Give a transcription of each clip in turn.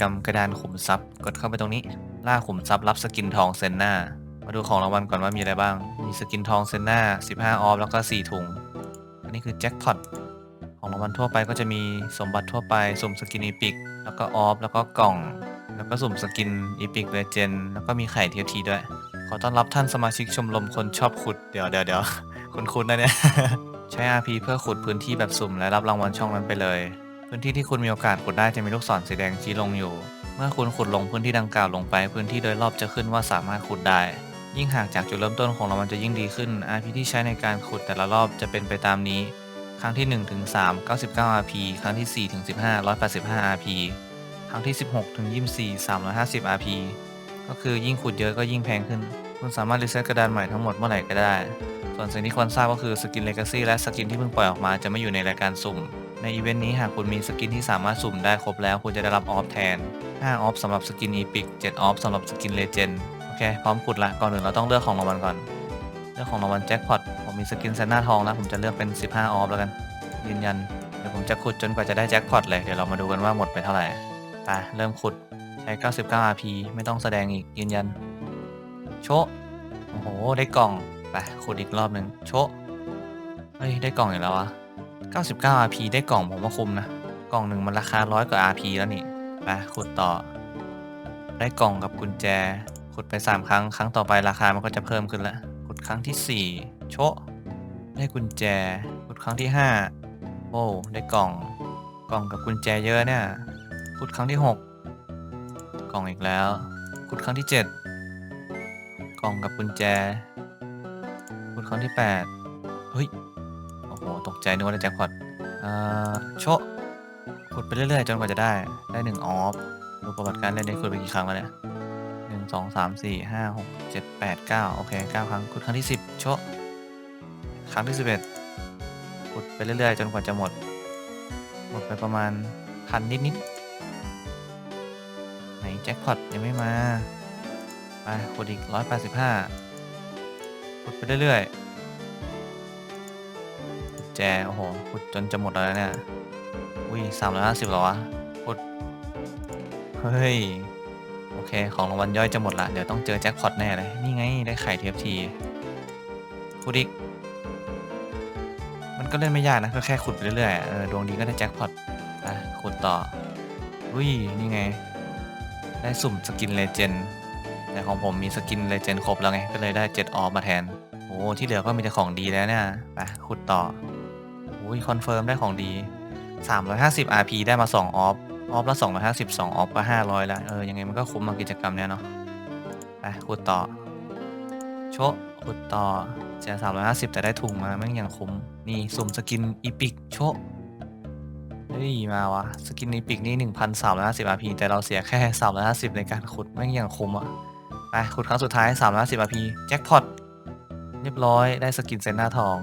กรรมกระดานขุมทรัพย์ กดเข้าไปตรงนี้ ล่าขุมทรัพย์รับสกินทองเซนนามาดูของรางวัลก่อนว่ามีอะไรบ้าง มีสกินทองเซนนา15 ออฟ แล้วก็ 4 ถุง อันนี้คือแจ็คพอต ของรางวัลทั่วไปก็จะมีสมบัติทั่วไป สุ่มสกินอีพิก แล้วก็ออฟ แล้วก็กล่อง แล้วก็สุ่มสกินอีพิกเลเจนแล้วก็มีไข่เทียทีด้วย ขอต้อนรับท่านสมาชิกชมรมคนชอบขุด เดี๋ยวเดี๋ยวเดี๋ยวคุณคุณนะเนี่ย ใช้ RP เพื่อขุดพื้นที่แบบสุ่มและรับรางวัลช่องนั้นไปเลย พื้นที่ที่คุณมีโอกาสขุดได้จะมีลูกศรสีแดงชี้ลงอยู่ เมื่อคุณขุดลงพื้นที่ดังกล่าวลงไป พื้นที่โดยรอบจะขึ้นว่าสามารถขุดได้ ยิ่งห่างจากจุดเริ่มต้นของเรางวัลจะยิ่งดีขึ้น RP ที่ใช้ในการขุดแต่ละรอบจะเป็นไปตามนี้ ครั้งที่1ถึง3 99 RP ครั้งที่4ถึง15 185 RP ครั้งที่ 16ถึง24 350 RP ก็คือยิ่งขุดเยอะก็ยิ่งแพงขึ้น คุณสามารถรีเซ็ตกระดานใหม่ทั้งหมดเมื่อไหร่ก็ได้ ส่วนสิ่งที่ควรทราบก็คือสกินเลกาซีและสกินที่เพิ่งปล่อยออกมาจะไม่อยู่ในรายการสุ่ม ในอีเวนต์นี้หากคุณมีสกินที่สามารถสุ่มได้ครบแล้วคุณจะได้รับออฟแทน 5 ออฟสำหรับสกินอีพิก7ออฟสำหรับสกินเลเจนด์โอเค พร้อมขุดละก่อนอื่นเราต้องเลือกของรางวัลก่อน เลือกของรางวัลแจ็คพอตผมมีสกินเซนนาทองแล้วผมจะเลือกเป็น 15 ออฟแล้วกัน ยืนยัน เดี๋ยวผมจะขุดจนกว่าจะได้แจ็คพอตเลย เดี๋ยวเรามาดูกันว่าหมดไปเท่าไหร่ไปเริ่มขุดใช้ 99 RP ไม่ต้องแสดงอีกยืนยัน โชะโอ้โหได้กล่องไปขุดอีกรอบหนึ่งโชะเฮ้ยได้กล่องอีกแล้วอะ 99 RP ได้กล่องผมว่าคุ้มนะ กล่องหนึ่งมันราคาร้อยกว่า RP แล้วนี่ไปขุดต่อ ได้กล่องกับกุญแจ ขุดไป 3 ครั้ง ครั้งต่อไปราคามันก็จะเพิ่มขึ้นละขุดครั้งที่ 4 โชะได้กุญแจ ขุดครั้งที่ 5 โอ้ได้กล่อง กล่องกับกุญแจเยอะเนี่ย ขุดครั้งที่ 6 กล่องอีกแล้ว ขุดครั้งที่ 7 กล่องกับกุญแจ ขุดครั้งที่ 8 เฮ้ย หตกใจนึกว่าได้แจ็คพอตเอ่อโชะขุดไปเรื่อยๆ จนกว่าจะได้ ได้หนึ่งออฟ ดูประวัติการเล่นได้ขุดไปกี่ครั้งแล้วเนี่ยหนึ่งสองสามสี่ห้าหกเจ็ดแปดเก้าโอเคเก้าครั้งขุดครั้งที่สิบโชะครั้งที่สิบเอ็ดขุดไปเรื่อยๆ จนกว่าจะหมด หมดไปประมาณพันนิดๆ ไหนแจ็คพอตยังไม่มา ไปขุดอีกร้อยแปดสิบห้าขุดไปเรื่อยๆ แจ โอ้โหขุดจนจะหมดแล้วเนี่ย อุ้ยสามร้อยห้าสิบหรอวะขุด เฮ้ย โอเค ของรางวัลย่อยจะหมดละ เดี๋ยวต้องเจอแจ็คพอตแน่เลย นี่ไง ได้ไข่เทฟทีขุดอีก มันก็เล่นไม่ยากนะ ก็แค่ขุดไปเรื่อยๆ เออ ดวงดีก็ได้แจ็คพอตอะขุดต่อ อุ้ย นี่ไง ได้สุ่มสกินเลเจนด์แต่ของผมมีสกินเลเจนด์ครบแล้วไง ก็เลยได้7ออฟมาแทนโอ้ที่เหลือก็มีแต่ของดีแล้วเนี่ย ไปขุดต่อ อุ้ยคอนเฟิร์มได้ของดี 350 RP ได้มา 2 ออฟ ออฟละ 250 2 ออฟก็ 500 แล้ว เออ ยังไงมันก็คุ้มมากิจกรรมเนี้ยเนาะ ไปขุดต่อ โชะขุดต่อเสีย350 แต่ได้ถุงมาแม่งยังคุ้ม นี่สุ่มสกินอีพิกโชะเฮ้ย มาวะสกินอีพิกนี่ 1,350 RP แต่เราเสียแค่ 350 ในการขุดแม่งยังคุ้มอะ ไปขุดครั้งสุดท้าย 350 RP แจ็คพอต เรียบร้อยได้สกินเซนหน้าทอง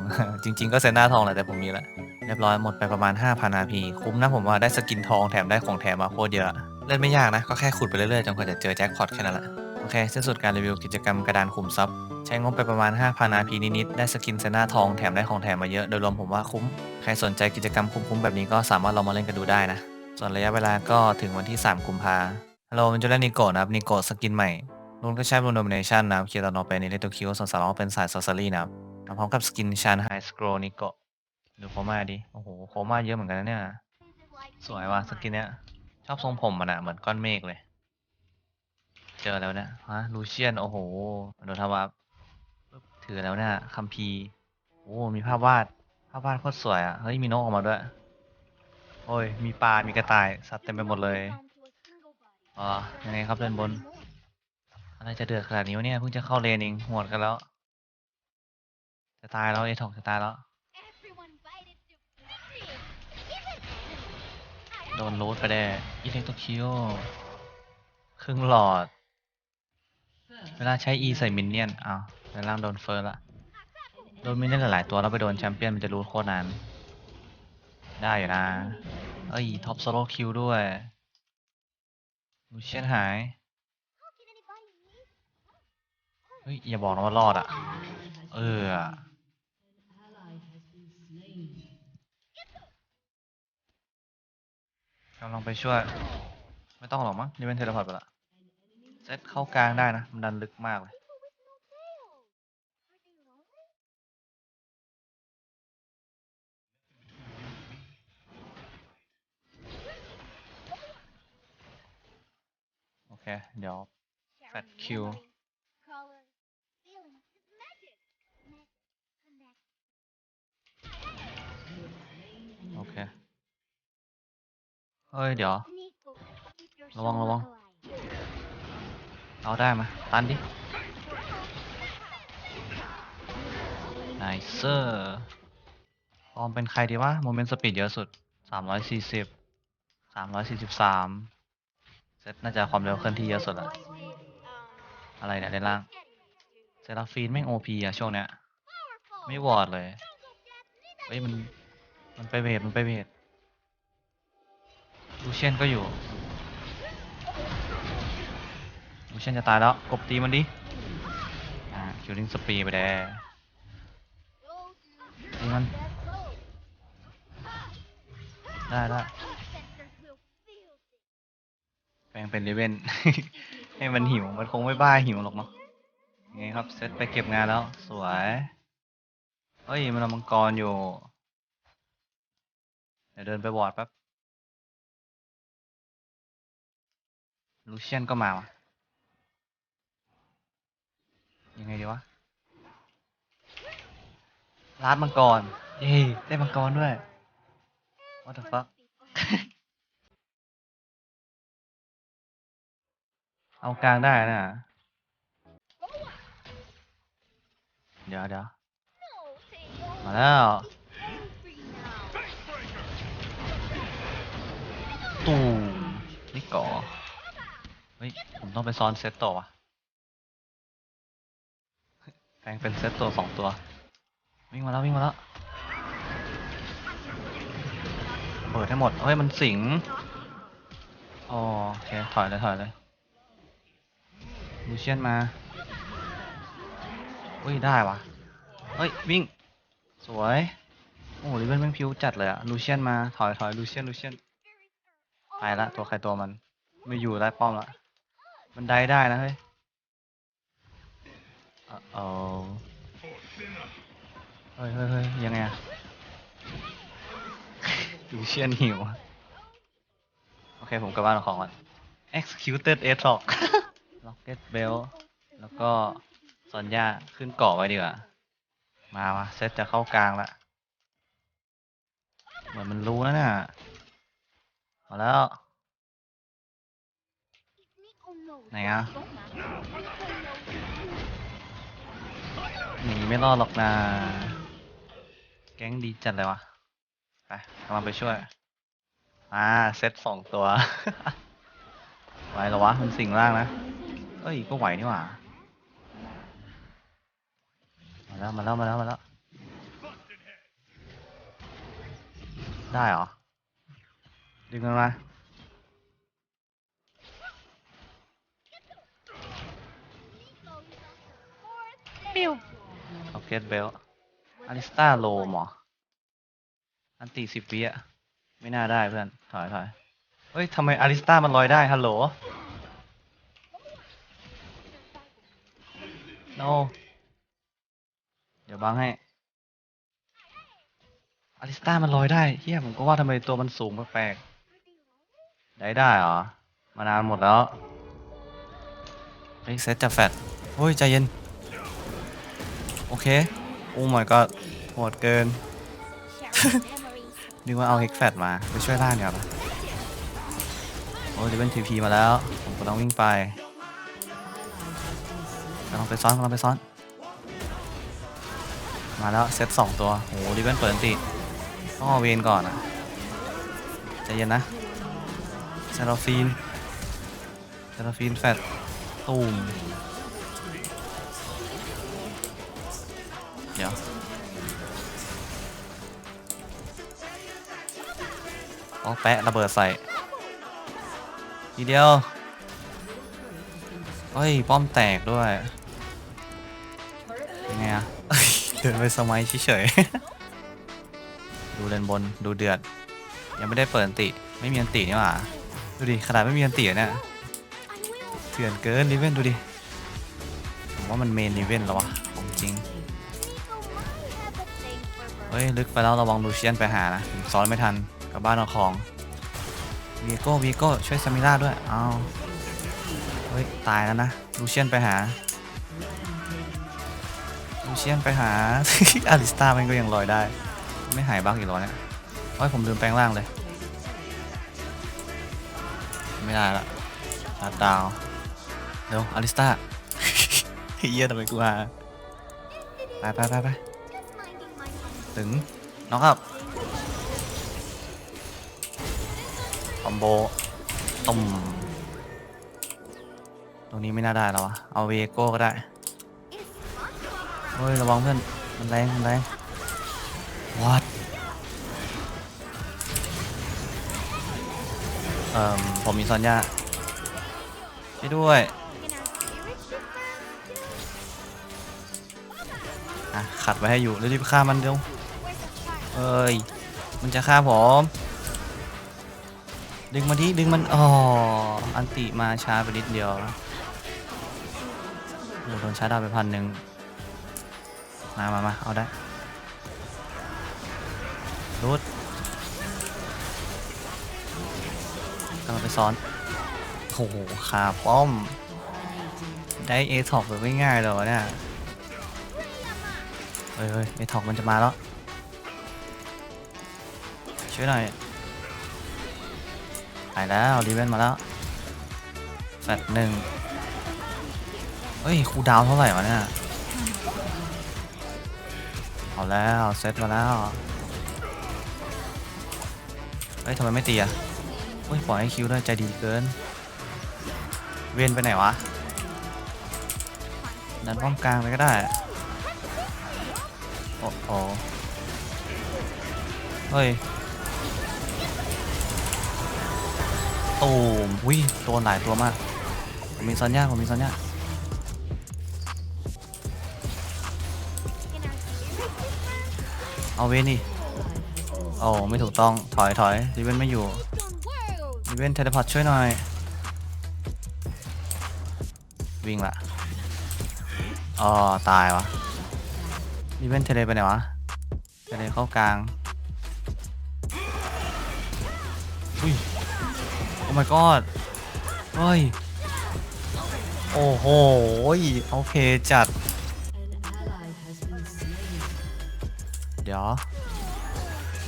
จริง ๆ ก็เซนหน้าทองแหละแต่ผมมีล้วเรียบร้อยหมดไปประมาณ 5,000 RP คุ้มนะผมว่าได้สกินทองแถมได้ของแถมมาโคตรเยอะ เล่นไม่ยากนะ ก็แค่ขุดไปเรื่อยๆจนกว่าจะเจอแจ็คพอตแค่นั้นแหละโอเคสิ้นสุดการรีวิวกิจกรรมกระดานขุมทรัพย์ ใช้งบไปประมาณ 5,000 RP นิดๆได้สกินเซน่าทองแถมได้ของแถมมาเยอะโดยรวมผมว่าคุ้ม ใครสนใจกิจกรรมคุ้มๆแบบนี้ก็สามารถลองมาเล่นกันดูได้นะ ส่วนระยะเวลาก็ถึงวันที่ 3 กุมภาฮัลโหลมันจะเล่นนิโกะนะครับนิโกะสกินใหม่ ลุนก็ใช้รูนโดมิเนชันนะครับเคียร์ตอนอเป็นในเลตโตคิวส่วนสารวัตเป็นสายซอสซารี่นะครับมาพร้อมกับสกินชานไฮสโครนิโกะดูโคม่าดิ โอ้โห โคม่าเยอะเหมือนกันนะเนี่ย สวยว่ะสกินเนี้ย ชอบทรงผมมันอะเหมือนก้อนเมฆเลย เจอแล้วเนี่ยฮะลูเชียน โอ้โหโดนทวับบถือแล้วเนี่ยคัมภีร์โอ้ มีภาพวาด ภาพวาดโคตรสวยอะเฮ้ย มีนกออกมาด้วย โอ้ย มีปลา มีกระต่าย สัตว์เต็มไปหมดเลย อ๋อ ยังไงครับเดินบน อะไรจะเดือดขนาดนี้วะเนี่ยเพิ่งจะเข้าเลนเองหวดกันแล้ว จะตายแล้วเอทอกจะตายแล้ว โดนรูดไปแน่อิเล็กโตคิโอครึ่งหลอด เวลาใช้ E ใส่มินเนี่ยนอ้าวในล่างโดนเฟิร์สละ โดนมินเนี่ยนหลายๆตัวแล้วไปโดนแชมเปี้ยนมันจะรูดโคตรนาน ได้อยู่นะ เอ้ยท็อปโซโล่คิวด้วยลูเชียนหาย เฮ้ยอย่าบอกนะว่ารอดอะ เออกำลังไปช่วย ไม่ต้องหรอกมั้งนี่เป็นเทเลพอร์ตไปละเซตเข้ากลางได้นะ มันดันลึกมากเลยโอเค เดี๋ยว Fat Q. Q. โอเค เฮ้ย เดี๋ยว ระวังระวัง เอาได้มา ตันดิไนเซอร์ฟอมเป็นใครดีวะ โมเมนต์สปีดเยอะสุดสามร้อยสี่สิบสามร้อยสี่สิบสามเซตน่าจะความเร็วเคลื่อนที่เยอะสุดละอะไรเนี่ยด้านล่าง เซราฟีนแม่งโอพีอะช่วงเนี้ย ไม่วอร์ดเลย เฮ้ย มัน มันไปเวท มันไปเวท ลูเชนก็อยู่ลูเชนจะตายแล้ว กบตีมันดิอ่าคิวลิงสปีไปแดตีมัน ได้ได้แปลงเป็นเลเว่นให้มันหิว มันคงไม่บ้าหิวหรอกมั้งไงครับ เซตไปเก็บงานแล้ว สวย เฮ้ย มันอามังกรอยู่ เดี๋ยวเดินไปวอร์ดแป๊บ ลูเชียนก็มาวะยังไงดีวะลาดมังกร เย้ได้มังกรด้วย what the fuck เอากลางได้นะ เดี๋ยวเดี๋ยวมาแล้วตูมนี่ก่อ เฮ้ย ผมต้องไปซ้อนเซตต่อวะแปลงเป็นเซตตัวสองตัว วิ่งมาแล้ววิ่งมาแล้ว เปิดให้หมด เฮ้ย มันสิงอ๋อโอเค ถอยเลย ถอยเลยลูเชียนมา อุ้ย ได้วะเฮ้ย วิ่ง สวย โอ้โหลิเวนแม่งพิวจัดเลยอะลูเชียนมา ถอยถอยลูเชียนลูเชียนไปละ ตัวใครตัวมัน ไม่อยู่ได้ป้อมละ มันได้ได้นะเฮ้ยเออเฮ้ยเฮ้ยเฮ้ยยังไงอะดูเชียนหิว โอเค ผมกลับบ้านของก่อน executed a t o c rocket bell แล้วก็ซอนย่าขึ้นเกาะไว้ดีกว่า มาวะเซตจะเข้ากลางละ เหมือนมันรู้แล้วเนี่ยเอาแล้ว ไหนอะหนีไม่รอดหรอกนะแก๊งดีจัดเลยวะไปกำลังไปช่วยอ่าเซตสองตัวไหวหรอวะมันสิงร่างนะเอ้ยก็ไหวนี่หว่ามาแล้วมาแล้วมาแล้วมาแล้วได้เหรอดึงมันมาิวโอเคเบลอาริสตาโลมหรอ อันตีสิบวิอะไม่น่าได้เพื่อน ถอยถอยเฮ้ยทำไมอาริสตามันลอยได้ ฮัลโหล โน เดี๋ยวบังให้ อาริสตามันลอยได้เฮียผมก็ว่าทำไมตัวมันสูงแปลกๆ ได้ได้เหรอ มานานหมดแล้ว เฮ้ยเซตจะแฟดโอ้ย ใจเย็น โอเค โอ้ my god โหดเกิน นึกว่าเอาเฮกแฟดมา ไปช่วยล่างเดี๋ยวาโอ้ยเดวินทีพีมาแล้ว ผมก็ต้องวิ่งไปกำลังไปซ้อนกำลังไปซ้อน มาแล้วเซตสองตัวโอ้ดิเวนเปิดอันติต้องเอาเวนก่อนอะใจเย็นนะเซราฟีนเซราฟีนแฟดตูม เดี๋ยวต้องแปะระเบิดใส่ ทีเดียวเฮ้ย ป้อมแตกด้วยยังไงอะเดินไปสมัยเฉยๆ ดูเลนบนดูเดือด ยังไม่ได้เปิดอันติ ไม่มีอันตินี่หว่า ดูดิ ขนาดไม่มีอันตีเนี่ยเถื่อนเกินลิเวนดูดิ ผมว่ามันเมนลิเวนแล้ววะของจริง เฮ้ย ลึกไปแล้วระวังลูเชียนไปหานะผมซ้อนไม่ทันกลับบ้านเอาของวีโก้วีโก้ช่วยซามิล่าด้วยเอาเฮ้ย ตายแล้วนะลูเชียนไปหาลูเชียนไปหา อาริสตามันก็ยังลอยได้ ไม่หายบ้างอีกหรอเนี่ยโอ้ยผมลืมแปลงร่างเลย ไม่ได้ละชาร์ดาวน์เร็วอาริสตาเฮียทำไมกูหาไปไปไปไป ถึงน้องครับคอมโบตุ่มตรงนี้ไม่น่าได้แล้ววะเอาเวโก้ก็ได้เฮ้ยระวังเพื่อนมันแรงมันแรง what เอ่อผมมีซอนยาช่วยด้วยอะขัดไว้ให้อยู่รีบฆ่ามันเร็ว เอ้ย มันจะฆ่าผม ดึงมาดิดึงมัน อ๋อ อันติมาช้าไปนิดเดียวโดนชาร์ดาวไปพันหนึ่ง มามามาเอาได้รูดกำลังไปซ้อนโอ้โหขาป้อม ได้เอท็อกแบบไม่ง่ายเลยเนี่ย เฮ้ยเฮ้ยเอท็อกมันจะมาแล้ว ช่วยหน่อยไปแล้วรีเวนมาแล้วแฟดหนึ่งเฮ้ยคูดาวเท่าไหร่วะเนี่ย เอาแล้วเซตมาแล้ว เฮ้ยทำไมไม่ตีอะเฮ้ยปล่อยให้คิวด้วยใจดีเกิน เวนไปไหนวะ ดันป้อมกลางไปก็ได้ โอ้โห เฮ้ย ตูมอุ้ยโดนหลายตัวมาก ผมมีซอนย่าผมมีซอนย่าเอาเวนนี่โอ้ไม่ถูกต้องถอยถอยดิเวนไม่อยู่ดิเวนเทเลพอร์ตช่วยหน่อย วิ่งละอ๋อตายวะดิเวนเทเลไปไหนวะเทเลเข้ากลาง อ้ my god เฮ้ย โอ้โห โอเคจัด เดี๋ยว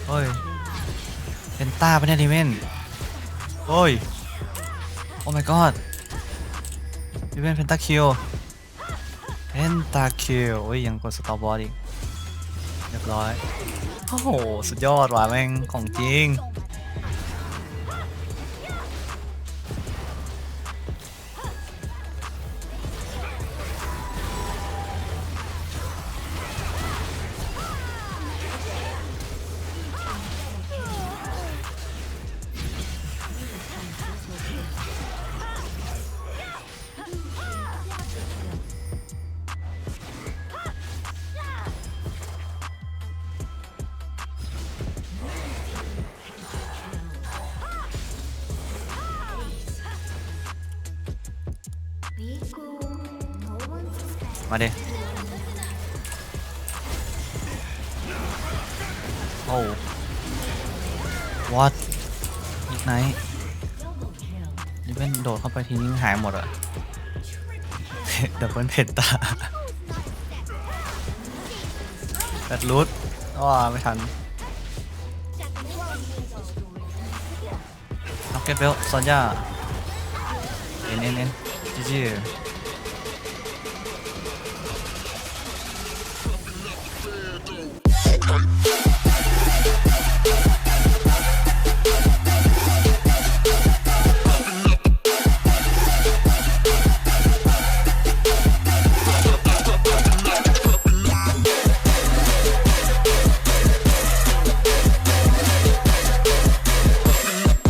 เฮ้ย เป็นต้าปะเนี่ยดิเมนเฮ้ย โอ้ my god ดิเมนเพนตาคิวเพนตาคิวโอ้ย ยังกดสตอร์บอร์ดอีก เรียบร้อย โอ้โห สุดยอดว่ะแม่งของจริง มาดิโอ้ what อีกไหนนี่เป็นโดดเข้าไปทีนี้หายหมดอะดับเบิลเพนตาแบดรูทอ้อไม่ทันน็อกเก็ตเบลซอนย่าเอ็นเอ็นเอ็น จีจี